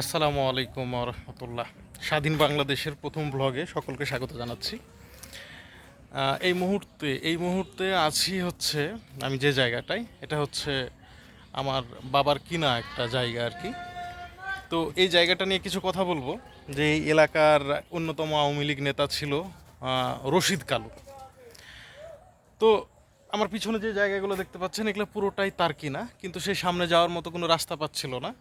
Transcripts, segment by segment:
আসসালামু আলাইকুম রহমতুল্লাহ। স্বাধীন বাংলাদেশের প্রথম ব্লগে সকলকে স্বাগত জানাচ্ছি। এই মুহূর্তে এই মুহূর্তে আছি হচ্ছে, আমি যে জায়গাটায়, এটা হচ্ছে আমার বাবার কিনা একটা জায়গা আর কি। তো এই জায়গাটা নিয়ে কিছু কথা বলব। যে এই এলাকার অন্যতম আওয়ামী লীগ নেতা ছিল রশিদ কালু। তো আমার পিছনে যে জায়গাগুলো দেখতে পাচ্ছেন, এগুলো পুরোটাই তার কিনা, কিন্তু সে সামনে যাওয়ার মতো কোনো রাস্তা পাচ্ছিল না।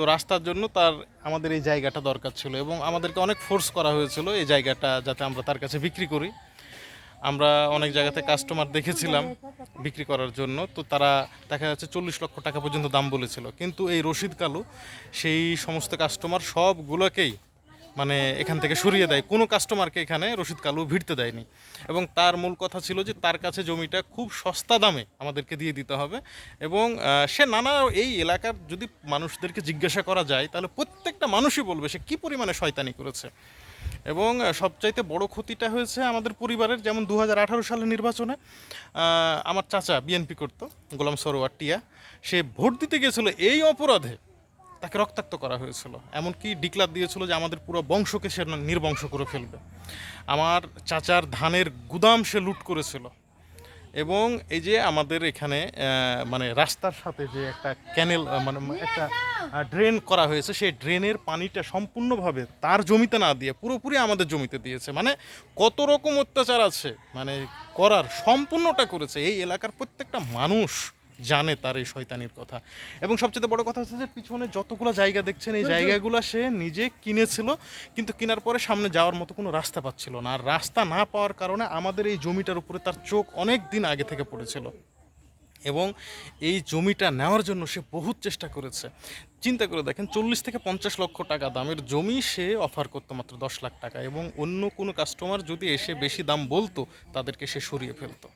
তো রাস্তার জন্য তার আমাদের এই জায়গাটা দরকার ছিল এবং আমাদেরকে অনেক ফোর্স করা হয়েছিল এই জায়গাটা যাতে আমরা তার কাছে বিক্রি করি। আমরা অনেক জায়গাতে কাস্টমার দেখেছিলাম বিক্রি করার জন্য, তো তারা দেখা যাচ্ছে চল্লিশ লক্ষ টাকা পর্যন্ত দাম বলেছিল। কিন্তু এই রশিদ কালু, সেই সমস্ত কাস্টমার সবগুলোকেই মানে এখান থেকে সরিয়ে দেয়। কোনো কাস্টমারকে এখানে রশিদ কালু ভিড়তে দেয়নি। এবং তার মূল কথা ছিল যে তার কাছে জমিটা খুব সস্তা দামে আমাদেরকে দিয়ে দিতে হবে। এবং সে নানা এই এলাকার যদি মানুষদেরকে জিজ্ঞাসা করা যায়, তাহলে প্রত্যেকটা মানুষই বলবে সে কী পরিমাণে শয়তানি করেছে। এবং সবচাইতে বড় ক্ষতিটা হয়েছে আমাদের পরিবারের যেমন দু হাজার আঠারো সালের নির্বাচনে আমার চাচা বিএনপি করতো, গোলাম সরোয়ার টিয়া। সে ভোট দিতে গিয়েছিল এই অপরাধে। তাকে রক্তাক্ত করা হয়েছিল। এমনকি ডিক্লার দিয়েছিল যে আমাদের পুরো বংশকে সে নির্বংশ করে ফেলবে। আমার চাচার ধানের গুদাম সে লুট করেছিল। এবং এই যে আমাদের এখানে মানে রাস্তার সাথে যে একটা ক্যানেল মানে একটা ড্রেন করা হয়েছে সেই ড্রেনের পানিটা সম্পূর্ণভাবে তার জমিতে না দিয়ে পুরোপুরি আমাদের জমিতে দিয়েছে। মানে কত রকম অত্যাচার আছে মানে করার সম্পূর্ণটা করেছে। এই এলাকার প্রত্যেকটা মানুষ জানে তার এই শয়তানির কথা। এবং সবচেয়ে বড় কথা হচ্ছে যে পিছনে যতগুলো জায়গা দেখছেন এই জায়গাগুলো সে নিজে কিনেছিল কিন্তু কেনার পরে সামনে যাওয়ার মতো কোনো রাস্তা পাচ্ছিল না। আর রাস্তা না পাওয়ার কারণে আমাদের এই জমিটার উপরে তার চোখ অনেক দিন আগে থেকে পড়েছিল। এবং এই জমিটা নেওয়ার জন্য সে বহুত চেষ্টা করেছে। চিন্তা করে দেখেন চল্লিশ থেকে পঞ্চাশ লক্ষ টাকা দামের জমি সে অফার করতো মাত্র দশ লাখ টাকা। এবং অন্য কোনো কাস্টমার যদি এসে বেশি দাম বলতো তাদেরকে সে সরিয়ে ফেলতো।